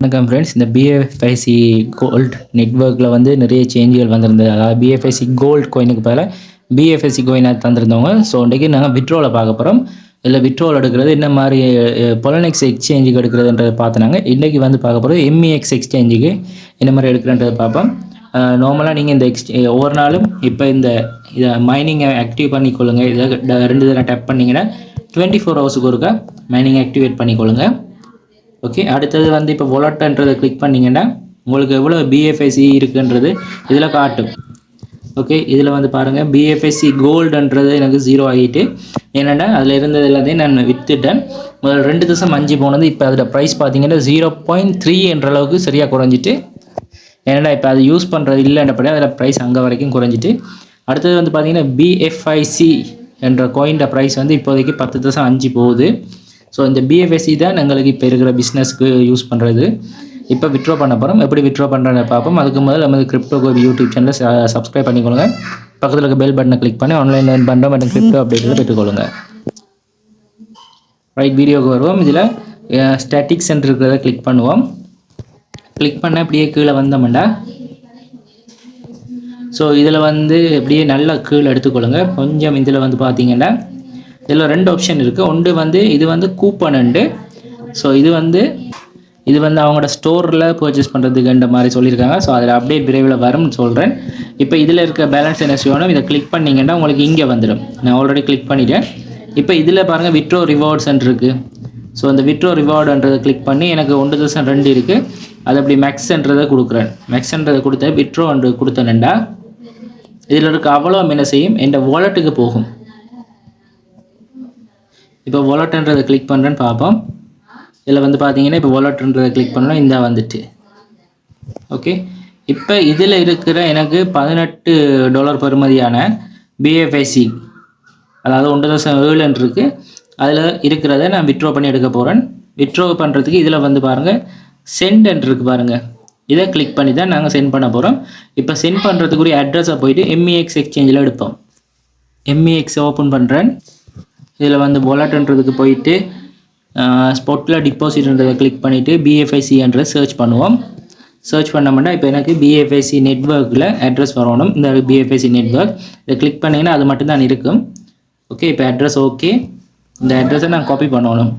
வணக்கம் ஃப்ரெண்ட்ஸ் இந்த பிஎஃப்ஐசி கோல்ட் நெட்ஒர்க்கில் வந்து நிறைய சேஞ்சுகள் வந்திருந்தது. அதாவது பிஎஃப்ஐசி கோல்ட் கோயினுக்கு பதிலாக பிஎஃப்ஐசி கோயினாக தந்திருந்தவங்க. ஸோ இன்றைக்கு நாங்கள் விட்ரோவில் பார்க்க போகிறோம் இல்லை விட்ரோல் எடுக்கிறது என்ன மாதிரி பொலனெக்ஸ் எக்ஸ்சேஞ்சுக்கு எடுக்கிறதுன்றதை பார்த்துனாங்க. இன்றைக்கி வந்து பார்க்க போகிறது எம்இஎக்ஸ் எக்ஸ்சேஞ்சுக்கு என்ன மாதிரி எடுக்கிறன்றதை பார்ப்போம். நார்மலாக நீங்கள் இந்த எக்ஸ்சே ஒவ்வொரு நாளும் இப்போ இந்த இதை மைனிங்கை ஆக்டிவ் பண்ணிக்கொள்ளுங்கள் இதை ட- ரெண்டு தடவை டேப் பண்ணிங்கன்னா டுவெண்ட்டி ஃபோர் ஹவர்ஸுக்கு ஒருக்கா மைனிங் ஆக்டிவேட் பண்ணிக்கொள்ளுங்கள் ஓகே அடுத்தது வந்து இப்போ வொலட்டன்றதை கிளிக் பண்ணிங்கன்னா உங்களுக்கு எவ்வளோ பிஎஃப்ஐசி இருக்குன்றது இதில் காட்டும். ஓகே இதில் வந்து பாருங்கள் பிஎஃப்எஸ்சி கோல்டுன்றது எனக்கு ஜீரோ ஆகிட்டு என்னென்னா அதில் இருந்தது எல்லாத்தையும் நான் விற்றுட்டேன் முதல்ல ரெண்டு திவசம் அஞ்சு போனது இப்போ அதோட ப்ரைஸ் பார்த்தீங்கன்னா ஜீரோ பாயிண்ட் த்ரீ என்ற அளவுக்கு சரியாக குறைஞ்சிட்டு ஏன்னா இப்போ அது யூஸ் பண்ணுறது இல்லைன்றப்படி அதில் ப்ரைஸ் அங்கே வரைக்கும் குறைஞ்சிட்டு. அடுத்தது வந்து பார்த்தீங்கன்னா பிஎஃப்ஐசி என்ற கோயின்ட ப்ரைஸ் வந்து இப்போதைக்கு பத்து தசம் அஞ்சு போகுது. ஸோ இந்த பிஎஃப்எஸ்சி தான் எங்களுக்கு இப்போ இருக்கிற பிஸ்னஸ்க்கு யூஸ் பண்ணுறது இப்போ விட்ரா பண்ண போகிறோம் எப்படி விட்ரா பண்ணுறதை பார்ப்போம். அதுக்கு முதல்ல நம்ம கிரிப்டோ கோபி யூடியூப் சேனலை சப்ஸ்கிரைப் பண்ணிக்கொள்ளுங்க. பக்கத்தில் இருக்க பெல் பட்டனை கிளிக் பண்ணி ஆன்லைன் லேர்ன் பண்ணுறோம் மற்றும் கிரிப்டோ அப்டேட்டில் பெற்றுக்கொள்ளுங்க. ரைட் வீடியோக்கு வருவோம். இதில் ஸ்டாட்டிக்ஸ் இருக்கிறத கிளிக் பண்ணுவோம். கிளிக் பண்ண அப்படியே கீழே வந்தோம்டா. ஸோ இதில் வந்து அப்படியே நல்லா கீழே எடுத்துக்கொள்ளுங்க. கொஞ்சம் இதில் வந்து பார்த்தீங்கன்னா இதில் ரெண்டு ஆப்ஷன் இருக்குது ஒன்று வந்து இது வந்து கூப்பன் உண்டு. ஸோ இது வந்து இது வந்து அவங்களோட ஸ்டோரில் பர்ச்சேஸ் பண்ணுறதுக்குன்ற மாதிரி சொல்லியிருக்காங்க. ஸோ அதில் அப்டேட் விரைவில் வரும்னு சொல்கிறேன் இப்போ இதில் இருக்க பேலன்ஸ் என்ன செய்யணும்? இதை கிளிக் பண்ணிங்கன்னா உங்களுக்கு இங்கே வந்துடும். நான் ஆல்ரெடி கிளிக் பண்ணிட்டேன். இப்போ இதில் பாருங்கள் விட்ரோ ரிவார்ட்ஸ் இருக்குது ஸோ அந்த விட்ரோ ரிவார்டுன்றதை கிளிக் பண்ணி எனக்கு ஒன்று தௌசண்ட் ரெண்டு இருக்குது அது அப்படி மேக்ஸ்ன்றதை கொடுக்குறேன். மேக்ஸ்ன்றதை கொடுத்த விட்ரோ ஒன்று கொடுத்தேன்டா இதில் இருக்க அவ்வளோ என்ன செய்யும்? என் வாலெட்டுக்கு போகும். இப்போ வாலெட்ன்றதை கிளிக் பண்ணுறேன்னு பார்ப்போம். இதில் வந்து பார்த்தீங்கன்னா இப்போ வாலெட்ன்றதை கிளிக் பண்ணோம் இந்த வந்துட்டு. ஓகே இப்போ இதில் இருக்கிற எனக்கு பதினெட்டு டாலர் பெறுமதியான பிஎஃப்ஐசி அதாவது ஒன்று தசம் ஏழுன்னு இருக்குது அதில் இருக்கிறத நான் விட்ரோ பண்ணி எடுக்க போகிறேன் விட்ரோ பண்ணுறதுக்கு இதில் வந்து பாருங்கள் சென்ட் இருக்கு பாருங்கள் இதை கிளிக் பண்ணி தான் நாங்கள் சென்ட் பண்ண போகிறோம் இப்போ சென்ட் பண்ணுறதுக்குரிய அட்ரஸை போயிட்டு எம்இஎக்ஸ் எக்ஸ்சேஞ்சில் எடுப்போம். எம்இஎக்ஸ் ஓப்பன் பண்ணுறேன் இதில் வந்து வாலெட்ன்றதுக்கு போயிட்டு ஸ்பாட்டில் டிபாசிட்ன்றதை கிளிக் பண்ணிவிட்டு பிஎஃப்ஐசின்ற சர்ச் பண்ணுவோம். சர்ச் பண்ணோம்னா இப்போ எனக்கு பிஎஃப்ஐசி நெட்ஒர்க்கில் அட்ரஸ் வரணும். இந்த பிஎஃப்ஐசி நெட்ஒர்க் இதை கிளிக் பண்ணிங்கன்னா அது மட்டும்தான் இருக்கும். ஓகே இப்போ அட்ரஸ் ஓகே இந்த அட்ரஸை நான் காப்பி பண்ணணும்.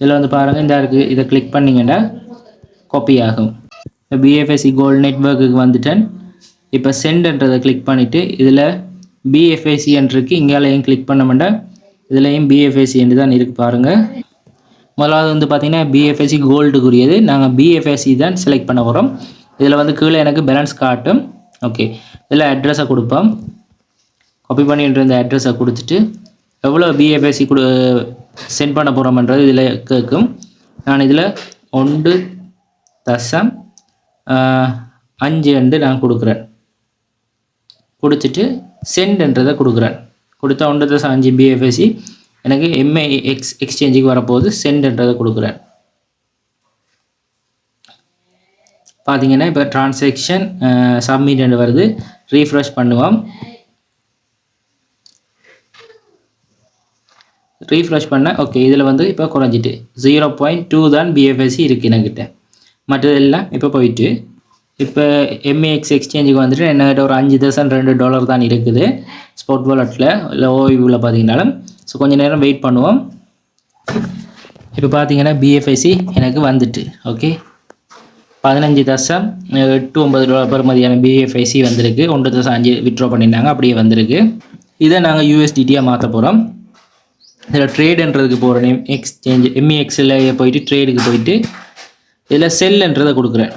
இதில் வந்து பாருங்கள் இந்த இருக்குது இதை கிளிக் பண்ணிங்கன்னா காப்பி ஆகும். இப்போ பிஎஃப்எஸ்சி கோல்டு நெட்ஒர்க்குக்கு வந்துட்டேன். இப்போ சென்ட்ன்றதை கிளிக் பண்ணிவிட்டு இதில் பிஎஃப்எஸ்சி இருக்கு இங்கேயும் கிளிக் மாட்டேன் இதுலேயும் பிஎஃப்எஸ்சி என்று தான் இருக்குது பாருங்கள் முதலாவது வந்து பார்த்தீங்கன்னா பிஎஃப்எஸ்சி கோல்டுக்குரியது நாங்கள் பிஎஃப்எஸ்சி தான் செலக்ட் பண்ண போகிறோம் இதில் வந்து கீழே எனக்கு பேலன்ஸ் காட்டும். ஓகே இதில் அட்ரஸை கொடுப்போம். காப்பி பண்ணிட்டு இருந்த அட்ரஸை கொடுத்துட்டு எவ்வளோ பிஎஃப்எஸ்சி கொடு சென்ட் பண்ண போகிறோம்ன்றது இதில் கேட்கும் நான் இதில் ஒன்று தசம் அஞ்சு வந்து நான் கொடுக்குறேன். கொடுத்துட்டு சென்ட்ன்றதை கொடுக்குறேன். கொடுத்தா ஒன்று தசம் அஞ்சு பிஎஃப்எஸ்சி எனக்கு எம்ஏ எக்ஸ் எக்ஸ்சேஞ்சுக்கு வரப்போகுது சென்ட்ன்றதை கொடுக்குறேன். பார்த்தீங்கன்னா இப்போ டிரான்சாக்ஷன் சப்மிட் வருது. ரீஃப்ரெஷ் பண்ணுவோம். ரீஃப்ரெஷ் பண்ண ஓகே இதில் வந்து இப்போ குறைஞ்சிட்டு. ஜீரோ பாயிண்ட் டூ தான் பிஎஃப்எஸ்சி இருக்குது என்கிட்ட மற்றதெல்லாம் இப்போ போயிட்டு இப்போ எம்ஏஎக்ஸ் எக்ஸ்சேஞ்சுக்கு வந்துட்டு என்னகிட்ட ஒரு அஞ்சு தௌசண்ட் ரெண்டு டாலர் தான் இருக்குது. ஸ்போர்ட் வாலெட்டில் இல்லை ஓய்வில் பார்த்தீங்கன்னாலும் ஸோ கொஞ்சம் நேரம் வெயிட் பண்ணுவோம். இப்போ பார்த்தீங்கன்னா பிஎஃப்ஐசி எனக்கு வந்துட்டு ஓகே பதினஞ்சு தசம் எட்டு ஒன்பது டாலர் பெறுமதியான பிஎஃப்ஐசி வந்திருக்கு. ஒன்று தசம் அஞ்சு விட்ரா பண்ணியிருந்தாங்க அப்படியே வந்திருக்கு. இதை நாங்கள் யூஎஸ்டிடியாக மாற்ற போகிறோம் இதில் ட்ரேடுன்றதுக்கு போகிற நேம் எக்ஸ்சேஞ்ச் எம்இஎக்ஸில் போயிட்டு ட்ரேடுக்கு போயிட்டு இதில் செல்லுன்றதை கொடுக்குறேன்.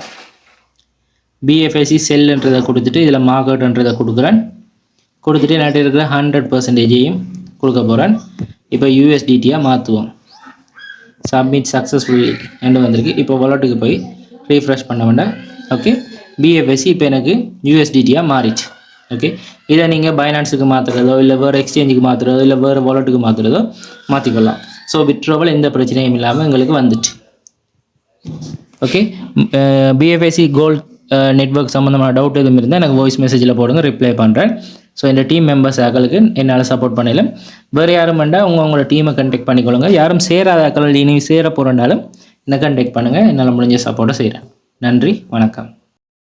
பிஎஃப்ஐசி செல்லுன்றதை கொடுத்துட்டு இதில் மார்க்கெட்ன்றதை கொடுக்குறேன். கொடுத்துட்டு என்கிட்ட இருக்கிற ஹண்ட்ரட் பர்சன்டேஜையும் கொடுக்க போகிறேன் இப்போ யூஎஸ்டிடியாக மாற்றுவோம். சப்மிட் சக்ஸஸ்ஃபுல்லி என்று வந்திருக்கு. இப்போ வாலெட்டுக்கு போய் ரீஃப்ரெஷ் பண்ண வேண்டாம் ஓகே பிஎஃப்எஸ்சி இப்போ எனக்கு யூஎஸ்டிடியாக மாறிச்சு. ஓகே இதை நீங்கள் பைனான்ஸுக்கு மாற்றுறதோ இல்லை வேறு எக்ஸ்சேஞ்சுக்கு மாற்றுறதோ இல்லை வேறு வாலெட்டுக்கு மாற்றுறதோ மாற்றிக்கொள்ளலாம் ஸோ விட்ரோவல் எந்த பிரச்சனையும் இல்லாமல் எங்களுக்கு வந்துட்டு ஓகே பிஎஃப்ஐசி கோல்ட் நெட்வொர்க் சம்மந்தமான டவுட் எதுவும் இருந்தால் எனக்கு வாய்ஸ் மெசேஜில் போடுங்க ரிப்ளை பண்ணுறேன் ஸோ இந்த டீம் மெம்பர்ஸ் ஆக்களுக்கு என்னால் சப்போர்ட் பண்ணல. வேறு யாரும் வேண்டாம் உங்கள் உங்களோட டீமை கண்டெக்ட் பண்ணிக்கொள்ளுங்க. யாரும் சேராத ஆக்கள் இனி சேர போகிறனாலும் என்னை கண்டெக்ட் பண்ணுங்கள் என்னால் முடிஞ்ச சப்போர்ட்டை செய்கிறேன் நன்றி வணக்கம்.